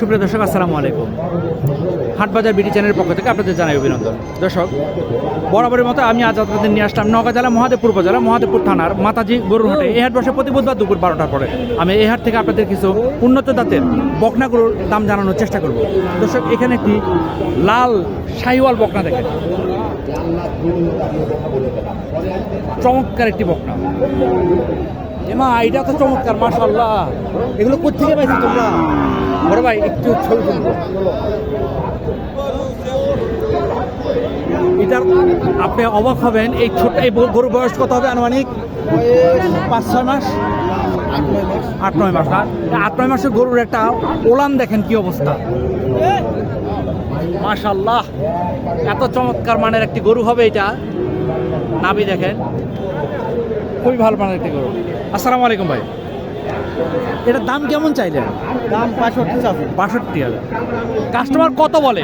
সুপ্রিয় দর্শক, আসসালামু আলাইকুম। হাটবাজার বিটি চ্যানেলের পক্ষ থেকে আপনাদের জানাই অভিনন্দন। দর্শক, বরাবরের মতো আমি আজ আপনাদের নিয়ে আসলাম নওগাঁ জেলা, মহাদেবপুর উপজেলা, মহাদেবপুর থানার মাতাজি গরুর হাটে এই হাট বসে প্রতি বুধবার দুপুর বারোটার পরে। আমি এই হাট থেকে আপনাদের কিছু উন্নত জাতের বকনা গরুর দাম জানানোর চেষ্টা করব। দর্শক, এখানে একটি লাল শাহিওয়াল বকনা দেখেন। চমৎকার একটি বকনা। এমা, এটা তো চমৎকার মাশাল্লাহ এগুলো কোথেকে পাইছো তোমরা? বড় ভাই, একটু ছবি তুলবো। আপনি অবাক হবেন, এই ছোট্ট এই গরু বয়স কত হবে আনুমানিক? পাঁচ, ছয় মাস? আট, নয় মাস। আট, নয় মাসের গরুর একটা ওলান দেখেন কি অবস্থা। মাশাল্লাহ এত চমৎকার মানের একটি গরু হবে এটা। নাবি দেখেন, খুবই ভালো মানের একটি গরু। আসসালামু আলাইকুম ভাই। এটার দাম কেমন চাইলেন? দাম পঁয়ষট্টি আছে বাষট্টি হাজার। কাস্টমার কত বলে?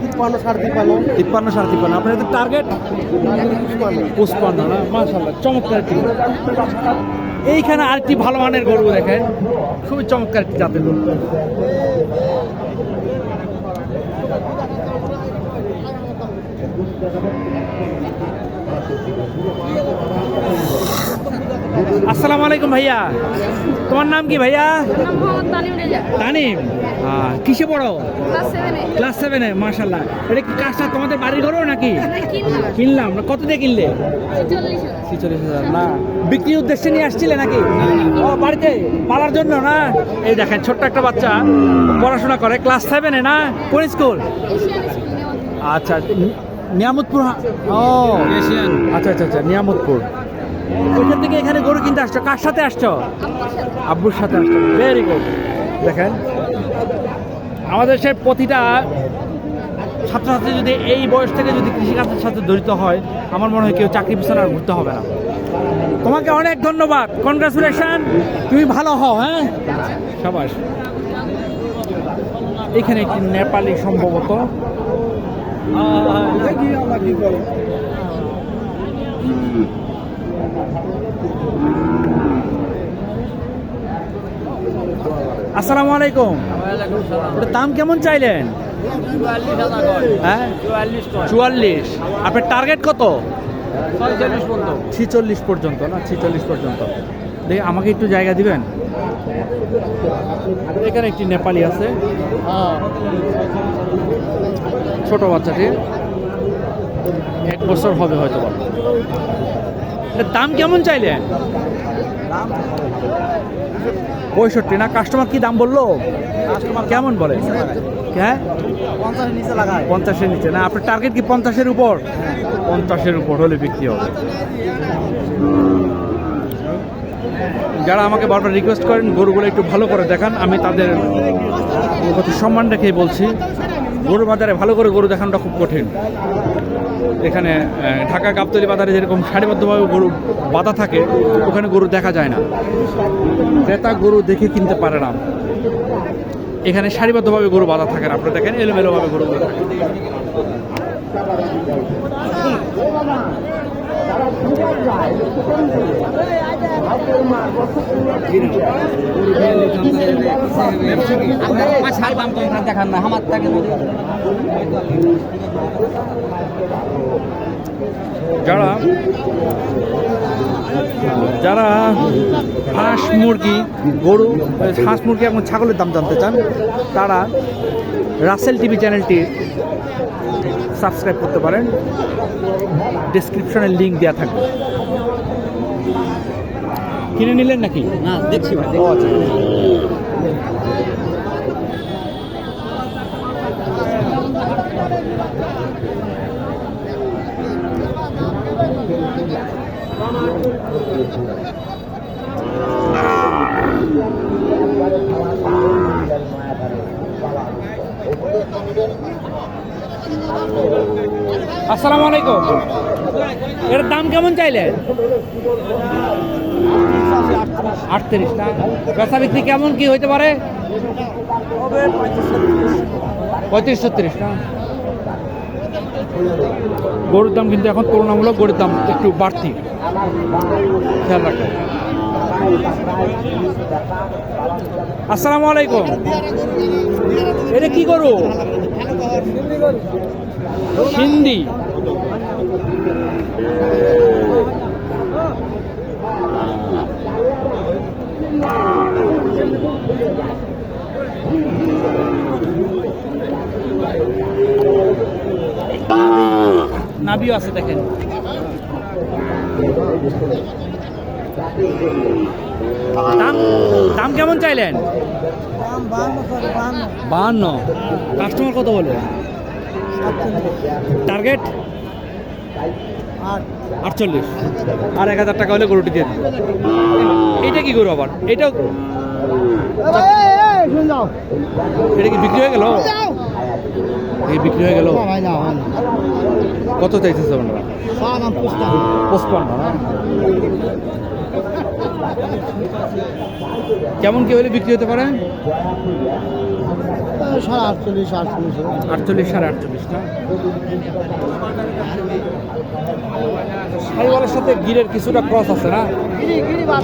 তিপ্পান্ন সাড়ে তিপ্পান্ন। তিপ্পান্ন সাড়ে তিপ্পান্ন। আপনার টার্গেট পুষ্পান্ন না? মাশাল্লাহ চমৎকার একটি। এইখানে আরেকটি ভালো মানের গরু দেখেন। খুবই চমৎকার একটি জাতের গরু। আসসালামু আলাইকুম ভাইয়া। তোমার নাম কি ভাইয়া? তানিম? আহ, কিসে পড়ো? ক্লাস সেভেনে মাশাল্লাহ এটা কি কাজটা তোমাদের বাড়ির ঘরও নাকি? কিনলাম। কত দিয়ে কিনলে? ছিচল্লিশ হাজার। না। বিক্রির উদ্দেশ্যে নিয়ে আসছিলে নাকি? ও বাড়িতে? পালার জন্য না? এই দেখেন ছোট্ট একটা বাচ্চা। পড়াশোনা করে ক্লাস সেভেনে না? কোন স্কুল? আচ্ছা নিয়ামতপুর হা- ও আচ্ছা আচ্ছা আচ্ছা নিয়ামতপুর। ওইখান থেকে এখানে গরু কিনতে আসছো? কার সাথে আসছো? আব্বুর সাথে আসছো। ভেরি গুড দেখেন আমাদের সে প্রতিটা ছাত্রছাত্রী যদি এই বয়স থেকে যদি কৃষিকাজের সাথে জড়িত হয় আমার মনে হয় কেউ চাকরি পিছনে আর ঘুরতে হবে না। তোমাকে অনেক ধন্যবাদ। কনগ্রাচুলেশন তুমি ভালো হও হ্যাঁ? সবাই এখানে একটি নেপালি সম্ভবত আসসালামু আলাইকুম। ওটার দাম কেমন চাইলেন? হ্যাঁ? চুয়াল্লিশ আপনার টার্গেট কত? ছিচল্লিশ পর্যন্ত না? ছিচল্লিশ পর্যন্ত। দেখি আমাকে একটু জায়গা দিবেন? এখানে একটি নেপালি আছে। ছোট বাচ্চাটি এক বছর হবে হয়তো। দাম কেমন চাইলে? পঁয়ষট্টি না? কাস্টমার কি দাম বলল? কেমন বলে? হ্যাঁ? পঞ্চাশের নিচে। না, আপনার টার্গেট কি পঞ্চাশের উপর? পঞ্চাশের উপর হলে বিক্রি হবে। যারা আমাকে বারবার রিকোয়েস্ট করেন, গরুগুলো একটু ভালো করে দেখান, আমি তাদের সম্মান রেখেই বলছি। গরু বাজারে ভালো করে গরু দেখানোটা খুব কঠিন। এখানে ঢাকা গাবতলি বাজারে যেরকম সারিবদ্ধভাবে গরু বাঁধা থাকে, ওখানে গরু দেখা যায় না। ক্রেতা গরু দেখে কিনতে পারে না। এখানে সারিবদ্ধভাবে গরু বাঁধা থাকে না। আপনারা দেখেন, এলোমেলোভাবে গরুগুলো থাকে। দেখান না আমার তাকে যারা যারা হাঁস মুরগি গরু হাঁস মুরগি এবং ছাগলের দাম জানতে চান তারা রাসেল টিভি চ্যানেলটি সাবস্ক্রাইব করতে পারেন। ডিসক্রিপশনে লিঙ্ক দেওয়া থাকবে। কিনে নিলেন নাকি? না দেখছি ভাই আসসালামু আলাইকুম। এর দাম কেমন চাইলে? আটত্রিশ, না? বেচা বিক্রি কেমন কি হইতে পারে? পঁয়ত্রিশ, ছত্রিশ, না? গরুর দাম কিন্তু এখন তুলনামূলক গরুর দাম একটু বাড়তি। খেয়াল রাখবেন আসসালামু আলাইকুম। এটা কি করো হিন্দি নাবিও আছে, দেখেন। দাম কেমন চাইলেন? বাহান্ন। কাস্টমার কত বলে? টার্গেট? আটচল্লিশ। আর এক হাজার টাকা হলে গরুটি দিয়ে। এইটা কি গরু আবার? এটাও এটা কি বিক্রি হয়ে গেল? এই বিক্রি হয়ে গেল? কত চাইতেছে আপনারা? পঁচপান্ন না? কেমন কি হলে বিক্রি হতে পারে? সাড়ে আটচল্লিশ আটচল্লিশ আটচল্লিশ সাড়ে আটচল্লিশ না? সাথে গিরের কিছুটা ক্রস আছে না?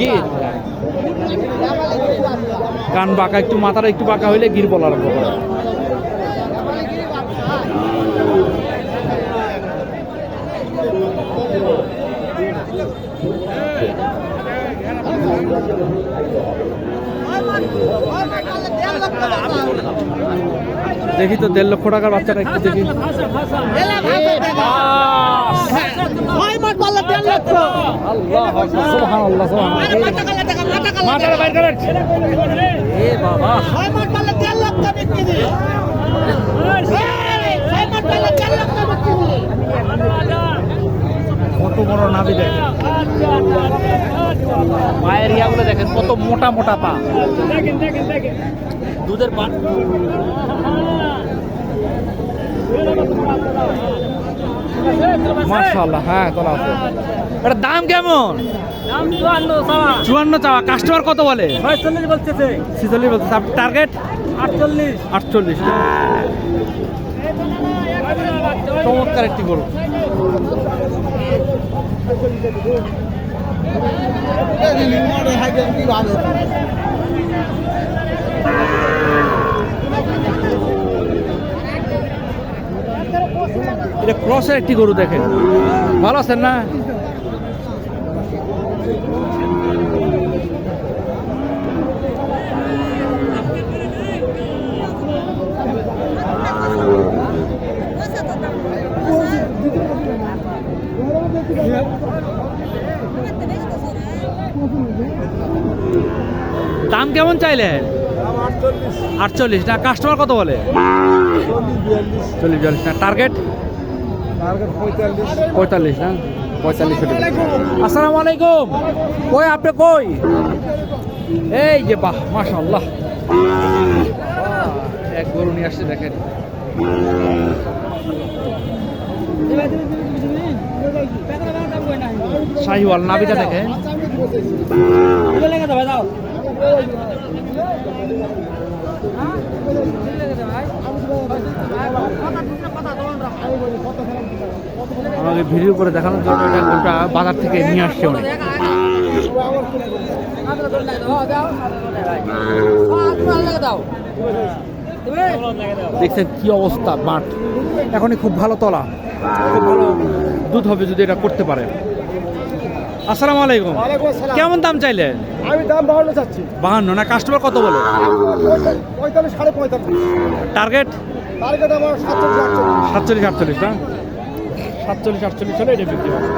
গির? কান বাঁকা একটু মাথাটা একটু বাঁকা হইলে গির বলা আরম্ভ করে। দেখি তো দেড় লক্ষ টাকার বাচ্চাটা একটু দেখি। আল্লাহ মাথাটা বাইর করেন। এ বাবা। কত বড় নাভি দেখেন। পায়ের ইয়াগুলো দেখেন কত মোটা মোটা পা। দুধের পা। মাশাআল্লাহ হ্যাঁ তোলা আছে এটা দাম কেমন? দাম চুয়ান্ন চাওয়া। কাস্টমার কত বলে? বলতেছে। ছিচল্লিশ বলছে টার্গেট আটচল্লিশ। আটচল্লিশ। চমৎকার একটি গরু। এটা ক্রসের একটি গরু দেখেন। ভালো আছেন না? দাম কেমন চাইলেন আটচল্লিশ। না কাস্টমার কত বলে? চল্লিশ বিয়াল্লিশ। না টার্গেট পঁয়তাল্লিশ। না? পঁয়তাল্লিশ আসসালামু আলাইকুম। কই আপনি কই? এই যে বাহ মাশাল্লাহ এক গরু নিয়ে আসছে দেখেন। শাহিওয়াল নাবিটা দেখেন। আমাকে ভিডিও করে দেখানোর জন্য গরুটা বাজার থেকে নিয়ে আসছে অনেক। দেখছেন কি অবস্থা মাঠ। এখনই খুব ভালো তলা। খুব ভালো দুধ হবে যদি এটা করতে পারে। আসসালামু আলাইকুম। কেমন দাম চাইলেন আমি দাম বাড়ানো চাচ্ছি। বাহান্ন না কাস্টমার কত বলে? পঁয়তাল্লিশ সাড়ে পঁয়তাল্লিশ। টার্গেট টার্গেট আমার সাতচল্লিশ আটচল্লিশ। সাতচল্লিশ আটচল্লিশ না? সাতচল্লিশ আটচল্লিশ হলে এটা বিক্রি হবে।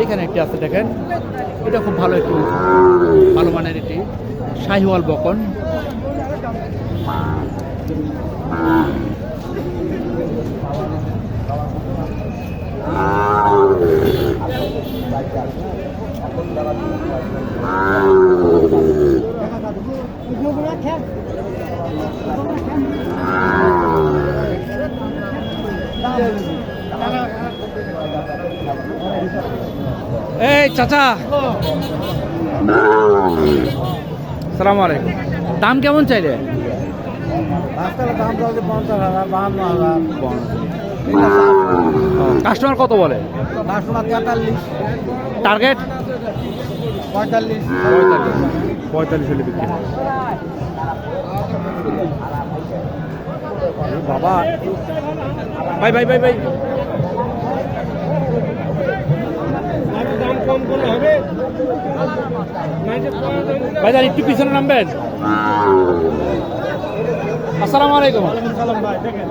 এইখানে একটি আছে দেখেন। এটা খুব ভালো একটু ভালো মানের এটি শাহিওয়াল বকন। এই চাচা। সালাম আলাইকুম। দাম কেমন চাইলে? কাস্টমার কত বলে? টার্গেট? পঁয়তাল্লিশ। পঁয়তাল্লিশ পঁয়তাল্লিশ হলে বিক্রি। বাবা। ভাই ভাই ভাই ভাই। দাম কম করলে হবে। ভাই দাঁড় একটু পিছনে নামবেন। আসসালামু আলাইকুম। সালাম ভাই দেখেন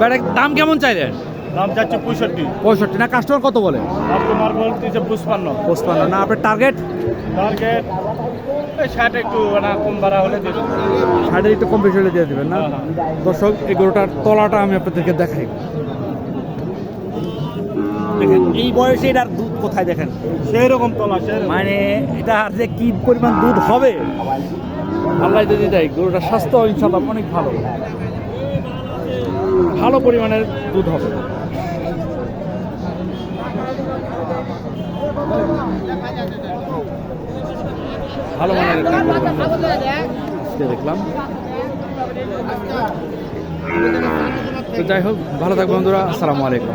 ভাই দাম কেমন চাইলেন? দাম যাচ্ছে পঁয়ষট্টি। পঁয়ষট্টি। না কাস্টমার কত বলে? আর তোমার বলতেছে পুষ্পান্ন পঁচপান্ন। না আপনার টার্গেট টার্গেট ষাট একটু কম বাড়া হলে ষাটের একটু কম বেশি হলে দিয়ে দেবেন না? হ্যাঁ, হ্যাঁ। দর্শক এই গরুটার তলাটা আমি আপনাদেরকে দেখাই। দেখেন এই বয়সে এটার দুধ কোথায় দেখেন? সেই রকম তলা মানে এটা আর যে কি পরিমাণ দুধ হবে? আল্লাহ যদি দেয় গরুটার স্বাস্থ্য ইনশাল্লাহ অনেক ভালো। ভালো পরিমাণের দুধ হবে। ভালো মানের আজকে দেখলাম। তো যাই হোক ভালো থাকবেন বন্ধুরা আসসালামু আলাইকুম।